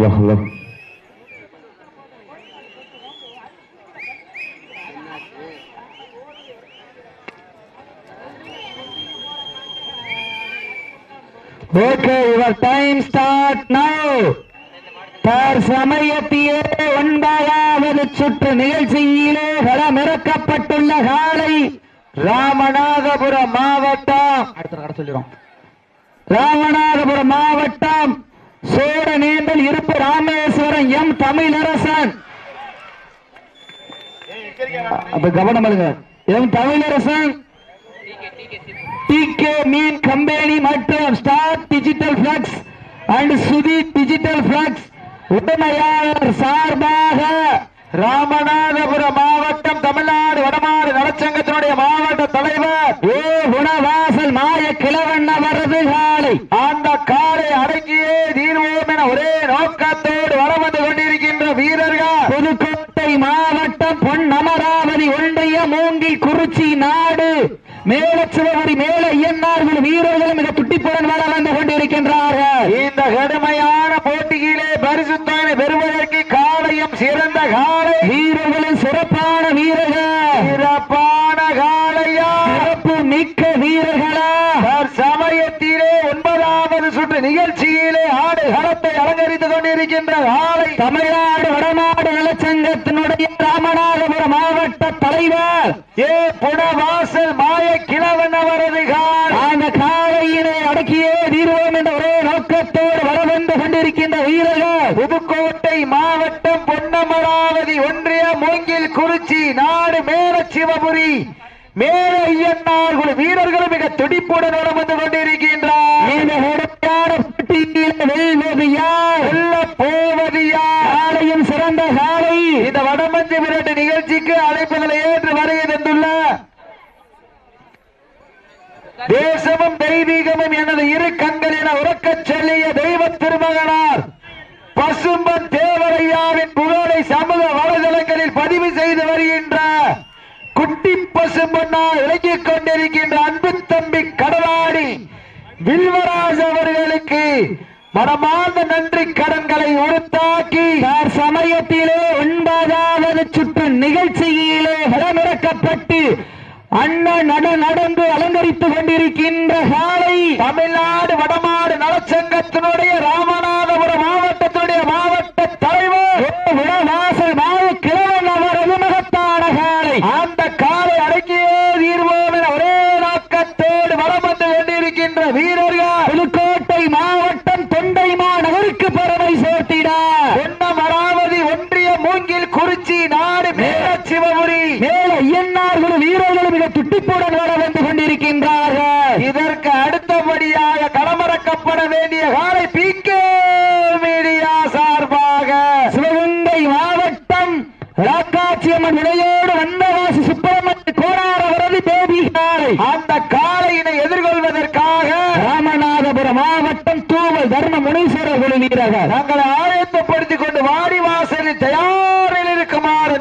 subhanallah. Tamilarasan அப்ப கவனம் அழுங்க. M Tamilarasan TK Meen company மற்றும். Star digital flex and Suthi digital flex உடமையாளர் சார்பாக ராமநாதபுரம் மாவட்டம் தமிழ்நாடு வடமாறு நலச்சங்கத்தினுடைய மாவட்ட தலைவர். ஓ குணவாசல் மாய கிழவண்ண வருது காலை அந்த காலை அடங்கியே தீர்வோம் என ஒரே நோக்கத்தோடு வர வந்து கொண்டிருக்கின்ற வீரர்கள். புதுக்கோட்டை மாவட்டம் பொன் அமராவதி ஒன்றிய மூங்கி குறிச்சி நாடு. மேலச்சிவகுடி மேல ஐயன்னார்கள் வீரர்களும் மிக துட்டிப்புடன் வர வந்து கொண்டிருக்கின்றார்கள் இந்த கடுமையான போட்டியிலே பரிசு தொகை பெறுவதற்கு காலையும் சிறந்த காலை வீரர்களும் சிறப்பான வீரர்கள் சிறப்பான காலையா சிறப்பு மிக்க வீரர்களா சமயத்திலே ஒன்பதாவது சுற்று நிகழ்ச்சியிலே ஆடு களத்தை அலங்கரித்துக் கொண்டிருக்கின்ற காலை தமிழ்நாடு வடநாடு நலச்சங்கத்தினுடைய ராமநாதபுரம் மாவட்ட தலைவர் ஏ புனவாசல் மாய கிழவன் அவரது கால் அந்த காலையினை அடக்கியே தீர்வோம் என்ற ஒரே நோக்கத்தோடு வர வந்து கொண்டிருக்கின்ற வீரர்கள் புதுக்கோட்டை மாவட்டம் பொன்னமராவதி ஒன்றிய மூங்கில் குறிச்சி நாடு மேல சிவபுரி. மேல ஐயன்னார்கள் வீரர்கள் மிக துடிப்புடன் வந்து கொண்டிருக்கின்றார். இந்த நெடுமையான போட்டியில் வெல்வது யார் வெல்ல போவது யார் காலையும் சிறந்த காலை. இந்த வடமஞ்சு விரட்டு நிகழ்ச்சிக்கு அழைப்புகளை ஏற்று வருகை தந்துள்ள தேசமும் தெய்வீகமும் எனது இரு கண்கள் என உறக்கச் சொல்லிய தெய்வ திருமகனார். பசும்பன் தேவரையாவின் புகழை சமூக வலைதளங்களில் பதிவு செய்து வருகின்ற குட்டி பசும்பொன்னா இறங்கிக் கொண்டிருக்கின்ற அன்பு தம்பி கடலாடி வில்வராஜ் அவர்களுக்கு மனமார்ந்த நன்றி கடன்களை உறுத்தாக்கி சமயத்திலே ஒன்பதாவது சுற்று நிகழ்ச்சியிலே வளமிறக்கப்பட்டு அண்ணன் நட நடந்து அலங்கரித்துக் கொண்டிருக்கின்ற காலை தமிழ்நாடு வடமாடு நலச்சங்கத்தினுடைய ராமநாதபுரம் மாவட்டத்தினுடைய மாவட்ட தலைவர் விடவாசல் மாவு கிழவன் அவரது மகத்தான சாலை. அந்த காலை அடக்கியே தீர்வோம் என ஒரே நோக்கத்தோடு வரம் வந்து கொண்டிருக்கின்ற வீரர்கள் புதுக்கோட்டை மாவட்டம் தொண்டைமா நகருக்கு பெருமை சேர்த்திட. பொன்னமராவதி ஒன்றிய மூங்கில் குறிச்சி நாடு மேல சிவபுரி மேல துட்டிப்புடன் வர வந்து கொண்டிருக்கின்றார்கள். இதற்கு அடுத்தபடியாக களமிறக்கப்பட வேண்டிய காலை பி மீடியா சார்பாக சிவகங்கை மாவட்டம் ராக்காட்சியம்மன் விலையோடு வந்தவாசி சுப்பிரமணிய கோடார வரது தேவி காலை அந்த காலையினை எதிர்கொள்வதற்காக ராமநாதபுரம் மாவட்டம் தூவல் தர்ம முனீஸ்வரர் குழு வீரர்கள். தங்களை ஆயத்தப்படுத்திக் கொண்டு வாடி வாசலில் தயாரில் இருக்குமாறு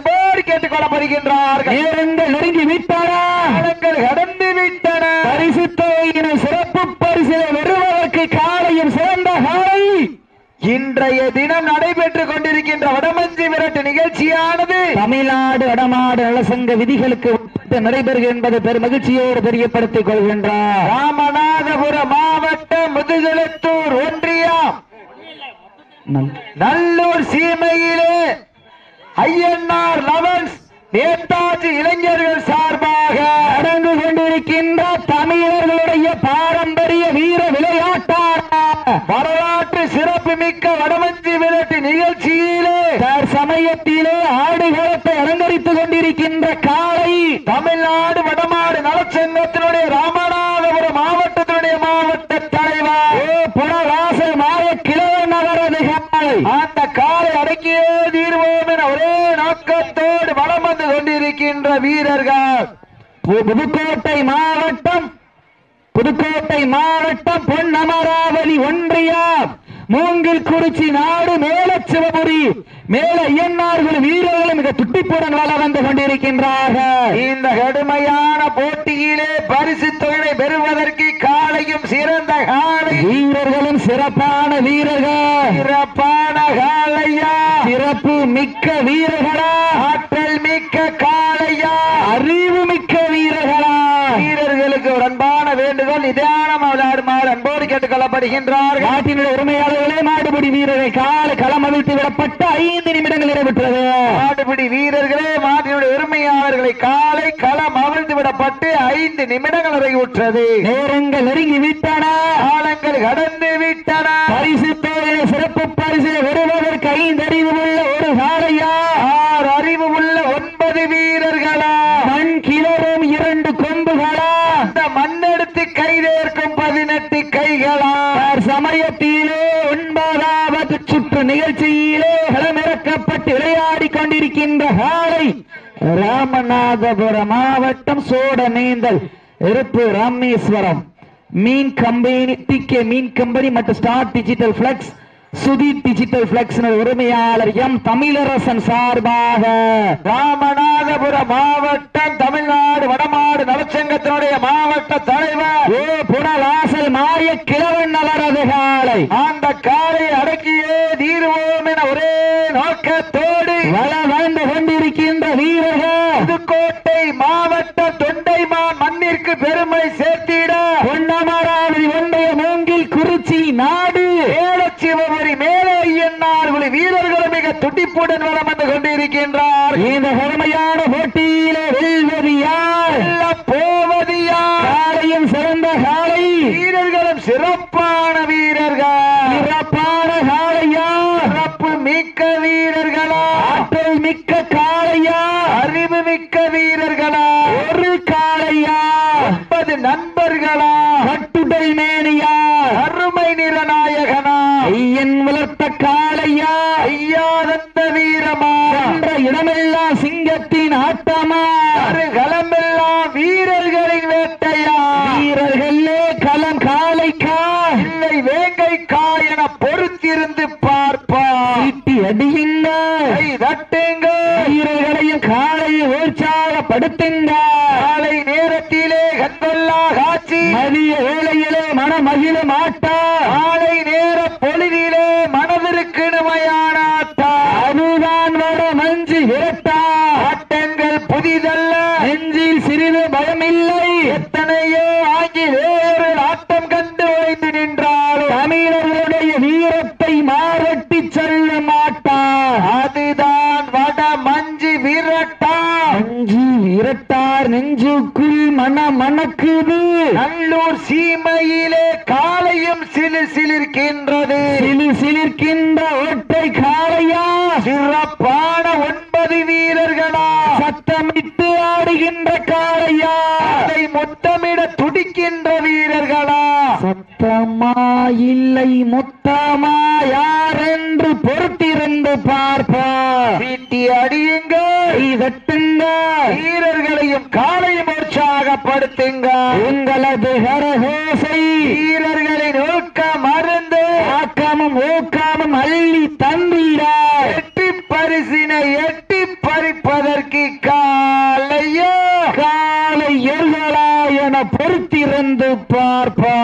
கேட்டுக் கொள்ளப்படுகின்றார்கள் நேரங்கள் நெருங்கி விட்டன காலங்கள் கடந்து விட்டன பரிசு தொகையினை சிறப்பு பரிசை காலையும் சிறந்த காலை இன்றைய தினம் நடைபெற்றுக் கொண்டிருக்கின்ற வடமஞ்சி விரட்டு நிகழ்ச்சியானது தமிழ்நாடு வடமாடு நலசங்க விதிகளுக்கு உட்பட்டு நடைபெறுகிறது என்பதை பெரும் மகிழ்ச்சியோடு தெரியப்படுத்திக் கொள்கின்றார். ராமநாதபுரம் மாவட்டம் முதுகுளத்தூர் ஒன்றியம். நல்லூர் சீமையிலே ஐயன்னார் லவன்ஸ் நேதாஜி இளைஞர்கள் சார்பாக அடங்கு கொண்டிருக்கின்ற தமிழர்களுடைய பாரம்பரிய வீர விளையாட்டான வரலாற்று சிறப்பு மிக்க வடமஞ்சி விளையாட்டு நிகழ்ச்சியிலே சமயத்திலே ஆடுகளத்தை அலங்கரித்துக் கொண்டிருக்கின்ற காலை தமிழ்நாடு வடமாடு நலச்சங்கத்தினுடைய ராமநாதபுரம் மாவட்டத்தினுடைய மாவட்ட தலைவர் ஏ புனவாசல் மாய கிழவன் அவரது காலை அந்த காலை அடக்கியே தீர்வோம் என ஒரே நோக்கத்தோடு வலம் வந்து கொண்டிருக்கின்ற வீரர்கள் புதுக்கோட்டை மாவட்டம் புதுக்கோட்டை மாவட்டம் பொன்னமராவதி ஒன்றியம் மூங்கில் குறிச்சி நாடு மேல சிவபுரி மேல ஐயன்னார்கள் வீரர்கள் மிக துட்டிப்புடன் வள வந்து கொண்டிருக்கின்றார்கள். இந்த கடுமையான போட்டியிலே பரிசு தொகை பெறுவதற்கு காலை காலையும் சிறந்த காலை. வீரர்களும் சிறப்பான வீரர்கள். சிறப்பான காலையா? சிறப்பு மிக்க வீரர்களா ஆற்றல் மிக்க காலையா அறிவு மிக்க வீரர்களா வீரர்களுக்கு ஒரு அன்பான வேண்டுகோள் நிதானம் விளையாடுமாறு அன்போடு கேட்டுக் கொள்ளப்படுகின்றார்கள் நாட்டினுடைய உரிமையாளர்களே மாடுபிடி வீரரை கால களம் அவிழ்த்து விடப்பட்ட ஐந்து நிமிடங்கள் நிறைவுற்றது மாடுபிடி வீரர்களே மாட்டினுடைய உரிமையாளர்களை காலை களம் அவிழ்ந்து விடப்பட்டு ஐந்து நிமிடங்கள் நிறைவுற்றது. நேரங்கள் நெருங்கி விட்டன. காலங்கள் கடந்து விட்டன. பரிசு தொகையில சிறப்பு பரிசு வருவதற்கு ஐந்து அறிவு உள்ள ஒரு காலையா ஆறு அறிவு உள்ள ஒன்பது வீரர்களா மண் கிளறும் இரண்டு கொம்புகளா அந்த மண்ணெடுத்து கைதேர்க்கும் பதினெட்டு கைகளா அவர் சமயத்திலே ஒன்பதாவது சுற்று நிகழ்ச்சியிலே களமிறக்கப்பட்டு விளையாடி கொண்டிருக்கின்ற காலை ராமநாதபுரம் மாவட்டம் சோட நீந்தல் இருப்பு Rameswaram. Meen company TK Meen company மற்றும் star digital flex Sudeep digital flex உரிமையாளர் எம். தமிழரசன் சார்பாக ராமநாதபுரம் மாவட்டம் தமிழ்நாடு வடமாடு நலச்சங்கத்தினுடைய மாவட்ட தலைவர் ஓ. புனலாசல் மாய கிழவன் நலரது காலை. அந்த காலை அடக்கியே தீர்வோம் என ஒரே நோக்கத்தோடு வள வாழ்ந்து வீரர்கள் புதுக்கோட்டை மாவட்ட தொண்டைமான் மண்ணிற்கு பெருமை சேர்த்திட பொன்னமராவதி ஒன்றைய மூங்கில் குறிச்சி நாடு ஏலச்சிவபுரி மேலே ஐயன்னார்குழி வீரர்கள் மிக துடிப்புடன் வளம் வந்து கொண்டிருக்கின்றார். இந்த கடுமையான போட்டியிலே வெல்வது யார்? போவது யார்? காலையும் சிறந்த காலை வீரர்களும் சிறப்பான வீரர்கள். சிறப்பான காளையா சிறப்பு மிக்க வீரர்களா? ஆற்றல் மிக்க காளையா அறிவு மிக்க வீரர்களா? ஒரு காளையா ஒன்பது நண்பர்களா கட்டுடல் மேனியா அருமை நிறநாயகனா ஐயன் வளர்த்த காளையா ஐயாதந்த வீரமா என்ற இடமெல்லாம் சிங்கத்தின் ஆட்டமா களமெல்லாம் வீரர்களின் வேட்டையா வீரர்களே களம் காளைக்கா இல்லை வேங்கைக்கா என பொறுத்திருந்து பார்ப்பார் ஈட்டி அடியுங்க கை தட்டுங்க வீரர்களையும் காளையை உற்சாகப்படுத்துங்க காலை நேரத்திலே கண்கொள்ளா காட்சி மதிய வேளையிலே மன மகிழ மாட்டா காலை நேர பொழுதிலே மனதிற்கு அதுதான் வர மஞ்சு விரட்டா ஆட்டங்கள் புதிதல்ல நெஞ்சில் சிறிது பயமில்லை எத்தனையோ ஆங்கிலேயர் ஆட்டம் கண்டு ஓய்ந்து நின்றாலும் தமிழர்களுடைய வீரத்தை மாரட்டி செல்ல மாட்டா அதுதான் வட மஞ்சு விரட்டா மஞ்சு விரட்டார் நெஞ்சுக்குள் மன மணக்குது நல்லூர் சீமையிலே காலையும் சிலு சிலிர்க்கின்றது சிலு சிலிர்க்கின்ற ஒற்றை காளையா சிறப்பான ஒன்பது வீரர்களா சத்தமிட்டு ஆடுகின்ற காளையா அதை துடிக்கின்ற வீரர்களா? சத்தமா இல்லை முத்தமா யார் என்று பொறுத்திருந்து பார்ப்பா. வீட்டி அடியுங்க. தட்டுங்க. வீரர்களையும் காலையும் உற்சாகப்படுத்துங்க. உங்களது கரகோசை வீரர்களின் ஊக்க மருந்து ஆக்கமும் ஊக்கமும் அள்ளி தந்திட எட்டி பரிசினை எட்டி பறிப்பதற்கு காலையோ காலை எர்களா என பொறுத்திருந்து பார்ப்பா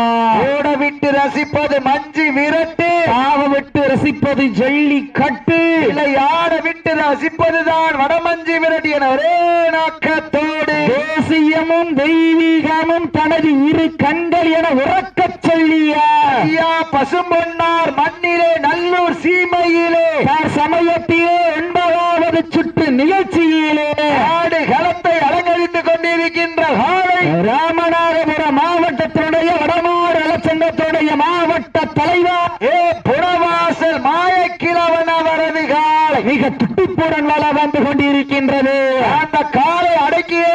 ஓட விட்டு ரசிப்பது மஞ்சு விரட்டு பாவ விட்டு ரசிப்பது ஜல்லி கட்டு இல்லை ஆட விட்டு ரசிப்பதுதான் வடமஞ்சு விரட்டு என ஒரே நோக்கத்தோடு. தேசியமும் தெய்வீகமும் தனது இரு கண்கள் என உறக்கச் சொல்லியா. பசும்பொன்னார் மண்ணிலே நல்லூர் சீமையிலே. சமயத்திலே ஒன்பதாவது சுற்று நிகழ்ச்சியிலே. ஆடு களத்தை அலங்கரித்துக் கொண்டிருக்கின்ற காலை ராமநாதபுரம் மாவட்டத்தினுடைய நலச்சங்கத்துடைய மாவட்ட தலைவர் ஏ. புறவாசல் மாயக்கிழவன் அவரது காலை மிக துட்டிப்புடன் வள வந்து கொண்டிருக்கின்றது. அந்த காலை அடக்கியே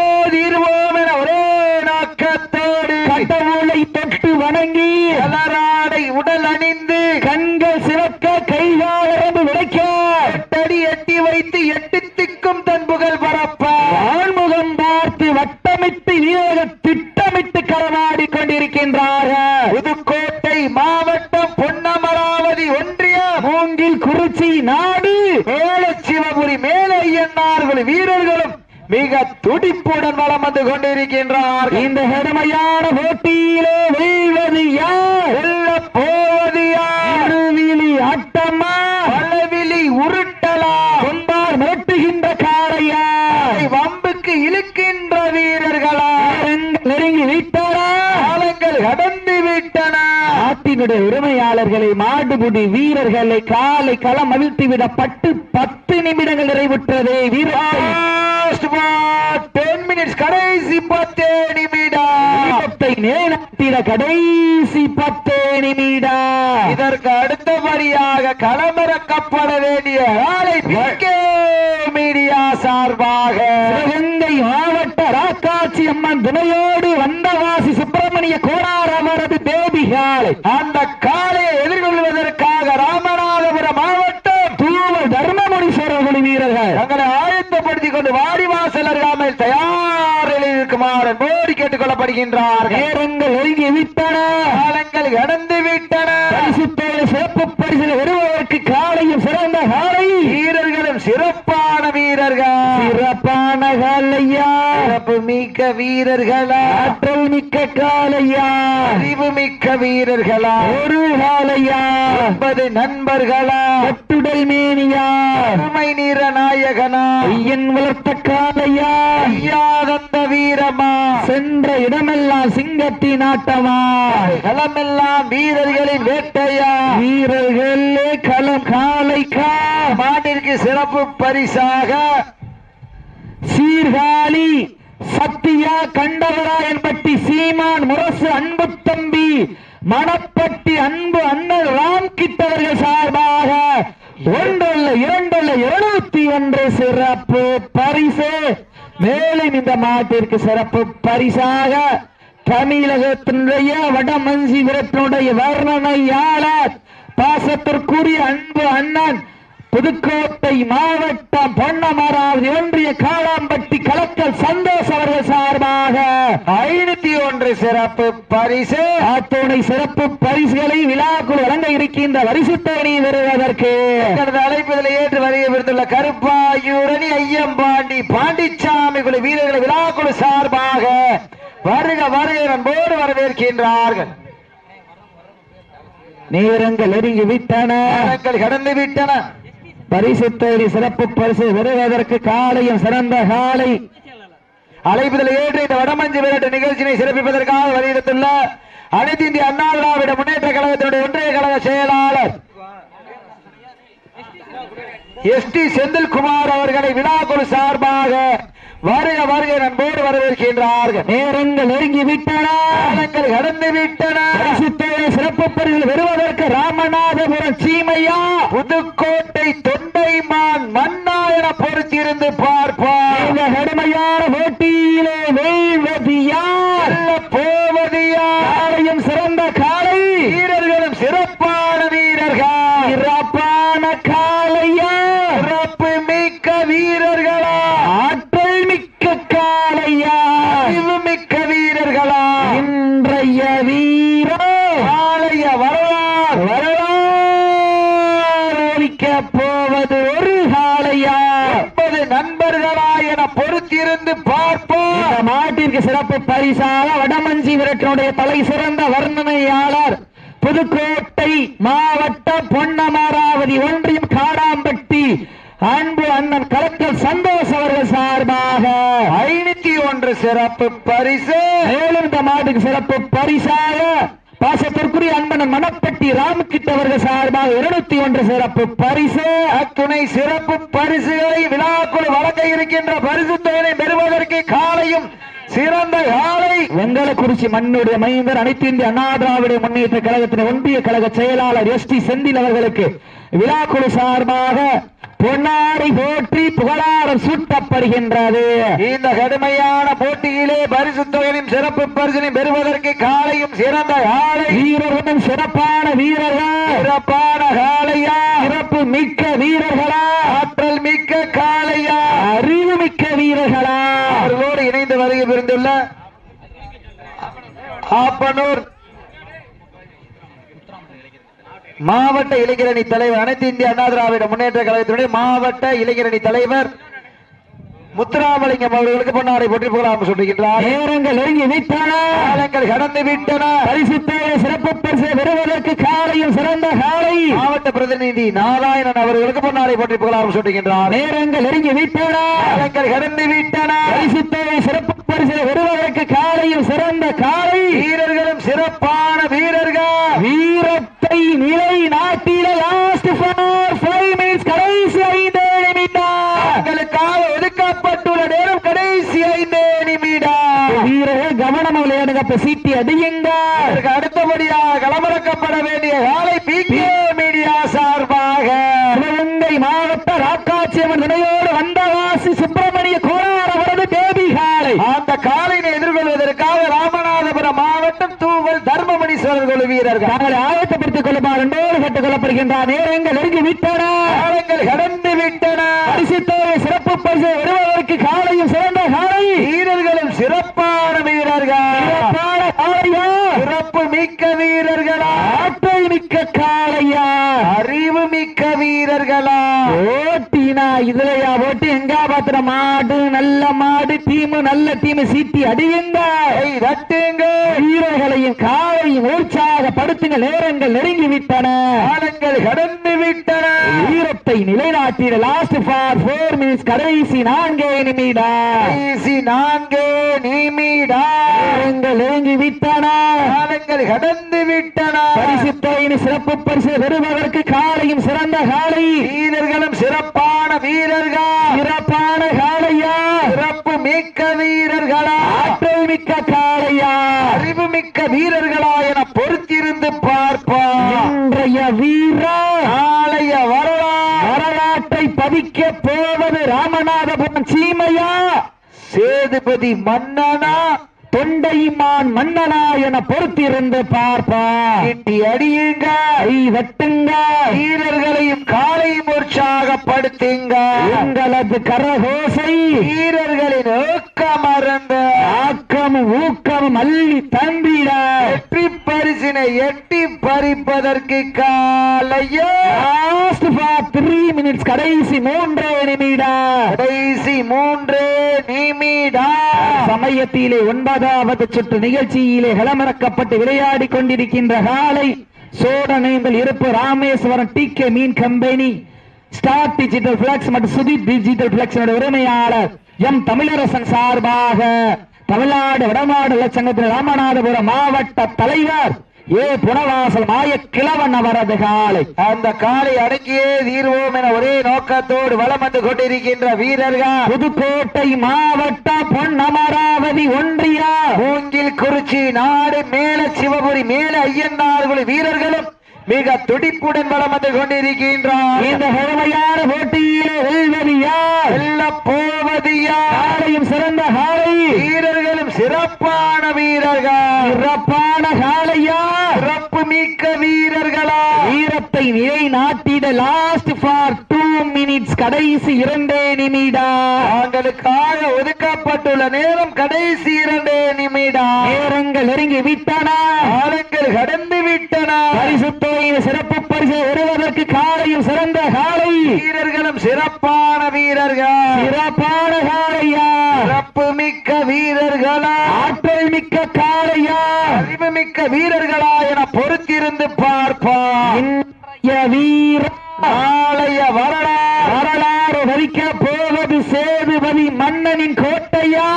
துடிப்புடன் வளம் வந்து கொண்டிருக்கின்றார் இந்த கடுமையான போட்டியிலே வெல்வது யார்? வெல்ல போவது யார்? விழி அட்டமா பலவிழி உருட்டலா? கொண்டார் மிரட்டுகின்ற காரையா வம்புக்கு இழுக்கின்ற வீரர்களா? நெருங்கி விட்டாரா? காலங்கள் கடந்து விட்டன. நாட்டினுடைய உரிமையாளர்களை மாடுபுடி வீரர்களை காலை களம் அவிழ்த்து விடப்பட்டு பத்து நிமிடங்கள் நிறைவுற்றது வீரர்கள் மினிட்ஸ் கடைசி பத்து நிமிடம். நேரத்திட கடைசி பத்து நிமிடம். இதற்கு அடுத்தபடியாக களமிறக்கப்பட வேண்டிய பிகே மீடியா சார்பாக. சிவகங்கை மாவட்ட ராக்காட்சி அம்மன் துணையோடு வந்தவாசி சுப்பிரமணிய கோடார் அவரது தேவிகாலை அந்த காளையை எதிர்கொள்வதற்காக ராமநாதபுரம் மாவட்டம் தூவல் தர்மமுனீஸ்வரர் குழு வீரர்கள் தங்களை ஆயத்தப்படுத்திக் கொண்டு வாடிவாசல் அருகாமையில் தயாரில் இருக்குமாறு மோடி கொள்ளப்படுகின்றார்கள் நேரங்கள் ஒதுங்கி விட்டன காலங்கள் கடந்து விட்டன சிறப்பு பரிசில் வருவதற்கு காலையும் சிறந்த காலை. வீரர்களும் சிறப்பான வீரர்கள். சிறப்பான காலையா. சிறப்பு மிக்க வீரர்களா. ஆற்றல் மிக்க காலையா. அறிவு மிக்க வீரர்களா. ஒரு காலையா. ஒன்பது நண்பர்களா. கட்டுடல் மேனியா. உண்மை நீர நாயகனா. ஐயன் வளர்த்த காலையா ஐயாதந்த வீரமா. சென்ற இடமெல்லாம் சிங்கத்தின் ஆட்டமா களமெல்லாம் வீரர்களின் வேட்டையா. வீரர்களே களம் காலைக்கா மாட்டிற்கு சிறப்பு பரிசாக. சீர்காழி சத்தியா கண்டவராயன்பட்டி சீமான் முரசு அன்பு தம்பி மணப்பட்டி அன்பு அண்ணன் ராம் கிட்டவர்கள் சார்பாக ஒன்றல்ல இரண்டல்ல இருநூத்தி ஒன்று சிறப்பு பரிசு. மேலும் இந்த மாட்டிற்கு சிறப்பு பரிசாக தமிழகத்தினுடைய வடமஞ்சிபுரத்தினுடைய வர்ணனையாளர் பாசத்திற்குரிய அன்பு அண்ணன் புதுக்கோட்டை மாவட்டம் பொன்னமராவதி ஒன்றிய காளாம்பட்டி கலக்கல் சந்தோஷ் அவர்கள் சார்பாக ஐநூத்தி ஒன்று சிறப்பு பரிசு. அத்துணை சிறப்பு பரிசுகளை விழாக்குள் வழங்க இருக்கின்ற வரிசு பெறுவதற்கு வருவதற்கு அழைப்பதில் ஏற்று வரைய விருந்துள்ள கருப்பாயூரணி ஐயம்பாண்டி பாண்டிச்சாமி குழு வீரர்களை விழாக்குழு சார்பாக வருக வருக நண்போடு வரவேற்கின்றார்கள். நேரங்கள் நெருங்கி விட்டன. நேரங்கள் கடந்து விட்டன. பரிசுத்தேறி சிறப்பு பரிசு பெறுவதற்கு காலையும் சிறந்த காலை. அழைப்புதல் ஏற்று இந்த வடமஞ்சு விரட்டு நிகழ்ச்சியினை சிறப்பிப்பதற்காக வருகிறதுள்ள அனைத்து இந்திய அண்ணா திராவிட முன்னேற்ற கழகத்தினுடைய ஒன்றிய கழக செயலாளர் எஸ் டி செந்தில்குமார் அவர்களை விழாக்குழு சார்பாக வருக வருக நண்போடு வரவேற்கின்றார்கள். நேரங்கள் நெருங்கி விட்டன காலங்கள் கடந்து விட்டன சிறப்பு பரிசு பெறுவதற்கு ராமநாதபுரம் சீமையா. புதுக்கோட்டை தொண்டைமான் மன்னா என பொறுத்திருந்து பார்ப்பார். இந்த கடுமையான போட்டியிலே வெல்வது யார் வெல்ல போவது யார்? காலையும் சிறந்த காலை. வீரர்களும் சிறப்பான வீரர்கள் சிறப்பான காலையா சிறப்பு மிக்க வீரர்களா ஆற்றல் மிக்க காலையா அறிவு மிக்க வீரர்களா இன்றைய வீரோ ஆலய வரலாறு வரலாறிக்க போவது ஒரு காலையா ஒன்பது நண்பர்களா என பொறுத்திருந்து பார்ப்போம் இந்த மாட்டிற்கு சிறப்பு பரிசாக வடமஞ்சி விரட்டினுடைய தலை சிறந்த வர்ணனையாளர் புதுக்கோட்டை மாவட்டம் பொன்னமராவதி ஒன்றியம் காடாம்பட்டி அன்பு அண்ணன் கலெக்டர் சந்தோஷ் அவர்கள் சார்பாக. ஐநூத்தி ஒன்று சிறப்பு பரிசு. மேலும் இந்த மாட்டுக்கு சிறப்பு பரிசாக பாசத்திற்குரிய அன்பன் மணப்பட்டி ராமகிட்ட அவர்கள் சார்பாக இருநூத்தி ஒன்று சிறப்பு பரிசு. அத்துணை சிறப்பு பரிசுகளை விழாக்குழு வழங்க இருக்கின்ற பரிசு தொகையை பெறுவதற்கு காலையும் சிறந்த காலை வெங்கலக்குறிச்சி மண்ணுடைய மைந்தர் அனைத்து இந்திய அண்ணா திராவிட முன்னேற்ற கழகத்தின் ஒன்றிய கழக செயலாளர் எஸ் டி செந்தில் அவர்களுக்கு விழாக்குழு சார்பாக பொன்னாடை போற்றி புகழாரம் சூட்டப்படுகின்றது. இந்த கடுமையான போட்டியிலே பரிசு தொகையிலும் சிறப்பு பரிசினையும் பெறுவதற்கு காலையும் சிறந்த காலை. வீரர்களும் சிறப்பான வீரர்கள். சிறப்பான காலையா? சிறப்பு மிக்க வீரர்களா? ஆற்றல் மிக்க காலையா? அறிவு மிக்க வீரர்களா? புரிந்துள்ள ஆப்பனூர் மாவட்ட இளைஞரணி தலைவர் அனைத்து இந்திய அண்ணா திராவிட முன்னேற்ற கழகத்தினுடைய மாவட்ட இளைஞரணி தலைவர் முத்துராமலிங்கம் அவர்களுக்கு பொன்னாடை போற்றி புகழாமல் சொல்லுகின்றார் நேரங்கள் நெருங்கி விட்டன. காலங்கள் கடந்து விட்டன. பரிசுத்தேவை சிறப்பு பரிசு பெறுவதற்கு காலையும் சிறந்த காலை. மாவட்ட பிரதிநிதி நாராயணன் அவர்களுக்கு பொன்னாடை போற்றி புகழாமல் சொல்லுகின்றார் நேரங்கள் நெருங்கி விட்டன. காலங்கள் கடந்து விட்டன. பரிசுத்தேவை சிறப்பு காலையும் சிறந்த காலை வீரர்களும் சிறப்பான வீரர்கள். வீரத்தை நிலை நாட்டில லாஸ்ட் ஃபார் ஃபைவ் மினிட்ஸ் கடைசி ஐந்து நிமிடம். ஒதுக்கப்பட்டுள்ள நேரம் கடைசி ஐந்து நிமிடம். வீரர்கள் கவனம் விளையாடுங்க இப்ப சீட்டி அடியுங்க. அடுத்தபடியாக களமிறக்கப்பட வேண்டிய காலை பிகே மீடியா சார்பாக சிவகங்கை மாவட்ட ராக்காட்சியம்மன் துணையோடு வந்தவாசி சுப்பிரமணிய கோளார் அவரது தேவி காலை அந்த காலையினை எதிர்கொள்வதற்காக ராமநாதபுரம் மாவட்டம் தூவல் தர்மமணீஸ்வரர் குழு வீரர்கள். தாங்களை ஆயத்தப்படுத்திக் கொள்ளுமாறு அன்போடு கேட்டுக் கொள்ளப்படுகின்றார் நேரங்கள் நெருங்கி விட்டன காலங்கள் கடந்து விட்டன. பரிசுத்தோடு சிறப்பு பரிசு வருவதற்கு காலையும் சிறந்த காலை. வீரர்களும் சிறப்பான வீரர்கள். சிறப்பான காளையா சிறப்பு மிக்க வீரர்களா? ஆற்றல் மிக்க காளையா அறிவு மிக்க வீரர்களா? ஓட்டினா இதுலயா ஓட்டி எங்க பாத்திர மாடு நல்ல மாடு டீமு நல்ல டீமு சீட்டி அடியுங்க. கை தட்டுங்க வீரர்களையும் காலையும் உற்சாகப்படுத்துங்க நேரங்கள் நெருங்கி விட்டன காலங்கள் கடந்து விட்டன வீரத்தை நிலைநாட்டிட லாஸ்ட் ஃபார் போர் மினிட்ஸ் கடைசி நான்கே நிமிடம் கடைசி நான்கு நிமிடா. நேரங்கள் நெருங்கி விட்டன காலங்கள் கடந்து விட்டன பரிசு தொகையின் சிறப்பு பரிசு பெறுவதற்கு காலையும் சிறந்த காலை. வீரர்களும் சிறப்பான வீரர்கள். சிறப்பான காளையா? சிறப்பு மிக்க வீரர்களா? ஆற்றல் மிக்க காளையா? அறிவு மிக்க வீரர்களா என பொறுத்திருந்து இன்றைய வீரா? நாளைய வரலாறு வரலாற்றை பதிக்க போவது ராமநாதபுரம் சீமையா? சேதுபதி மன்னனா? தொண்டைமான் மன்னனா என பொறுத்திருந்து பார்ப்பா அடியுங்க. கை தட்டுங்க வீரர்களையும் காலையும் உற்சாகப்படுத்துங்க உங்களது கரகோசை வீரர்களின் ஊக்கம் மறந்து ஆக்கம் ஊக்கம் அள்ளி தந்திட. வெற்றி பரிசினை எட்டி பறிப்பதற்கு காலையோ. த்ரீ மினிட்ஸ் கடைசி மூன்றே நிமிடம் கடைசி மூன்று நிமிடா. சமயத்திலே ஒன்பதாவது சுற்று நிகழ்ச்சியிலே களமிறக்கப்பட்டு விளையாடி கொண்டிருக்கின்ற காலை சோடனேந்தல் இருப்பு Rameswaram T K Meen company. Star digital flex மற்றும் சுதீப் டிஜிட்டல் பிளக்ஸ் உரிமையாளர் எம் தமிழரசன் சார்பாக தமிழ்நாடு வடமாடு சங்கத்தின் ராமநாதபுரம் மாவட்ட தலைவர் ஏ. புனவாசல் மாய கிழவன் அவரது காலை. அந்த காலை அடக்கியே தீர்வோம் என ஒரே நோக்கத்தோடு வலம் வந்து கொண்டிருக்கின்ற வீரர்கள். புதுக்கோட்டை மாவட்ட பொன் அமராவதி ஒன்றியா மூங்கில் குறிச்சி நாடு மேல சிவபுரி மேல ஐயன்னார்குழி வீரர்களும் மிக துடிப்புடன் வலம் வந்து கொண்டிருக்கின்றார். இந்த கடுமையான போட்டியிலே வெல்வது யார்? வெல்ல போவது யார்? காலையும் சிறந்த காலை. வீரர்களும் சிறப்பான வீரர்கள். சிறப்பான காலையா சிறப்பு மிக்க வீரர்களா? வீரத்தை நிலை நாட்டிட லாஸ்ட் ஃபார் டூ மினிட்ஸ் கடைசி இரண்டே நிமிடம். தாங்களுக்காக ஒதுக்கப்பட்டுள்ள நேரம் கடைசி இரண்டு நிமிடம். நேரங்கள் நெருங்கி விட்டன. காலங்கள் கடந்து விட்டன. பரிசுத்தோயின் சிறப்பு பரிசு வருவதற்கு காலையும் சிறந்த காலை. வீரர்களும் சிறப்பான வீரர்கள். சிறப்பான காலையா? சிறப்பு மிக்க வீரர்களா? ஆற்றல் மிக்க காலையா? அறிவு மிக்க வீரர்களா என பொறுத்திருந்து பார்ப்போம். இன்றைய வீர நாளைய வரலாறு. வரலாறு வலிக்க போவது சேதுபதி மன்னனின் கோட்டையா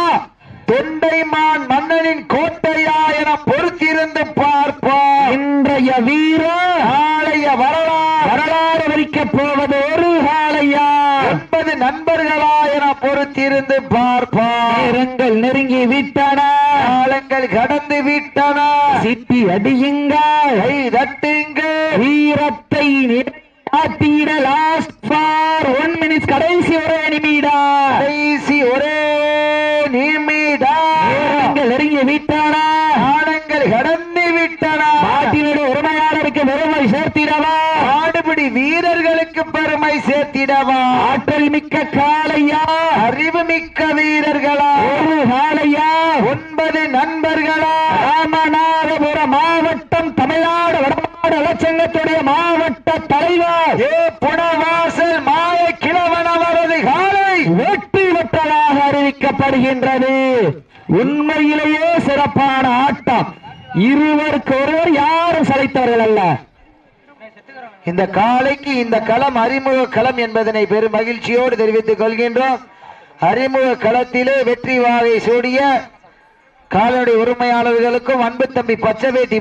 தொண்டைமான் மன்னனின் கோட்டையா என பொறுத்திருந்து பார்ப்போம் இன்றைய வீர நாளைய வரலாறு வரலாறு வலிக்க போவது ஒரு காலையா ஒன்பது நண்பர்களா என பொறுத்திருந்து பார்ப்போம் நேரங்கள் நெருங்கி விட்டன. காலங்கள் கடந்து விட்டன. சிட்டி அடியுங்கள். கை தட்டுங்க வீரத்தை நிலைநாட்டிட லாஸ்ட் ஃபார் ஒன் மினிட்ஸ் கடைசி ஒரே நிமிடம். கடைசி ஒரே நிமிடா நெருங்கி விட்டன. காலங்கள் கடந்து விட்டன. நாட்டினுடைய உரிமையாளருக்கு பெருமை சேர்த்திடவா? ஆடுபிடி வீரர்களுக்கு பெருமை சேர்த்திடவா? ஆற்றல் மிக்க காளையா? அறிவு மிக்க வீரர்களா ஒரு காளையா ஒன்பது நண்பர்களா ராமநாதபுரம் மாவட்டம் தமிழ்நாடு வடமாடு அலச்சங்கத்துடைய மாவட்ட தலைவர். ஏ புனவாசல் மாய கிழவன் அவரது காலை வெற்றி பெற்றதாக அறிவிக்கப்படுகின்றது. உண்மையிலேயே சிறப்பான ஆட்டம். இருவருக்கு ஒருவர் யாரும் சளைத்தவர்கள் அல்ல. இந்த காலைக்கு இந்த களம் அறிமுக களம் என்பதனை பெரும் மகிழ்ச்சியோடு தெரிவித்துக் கொள்கின்றோம். அறிமுக களத்திலே வெற்றி வாகை சூடிய கால்நடை உரிமையாளர்களுக்கும் அன்பு தம்பி பச்சவேட்டி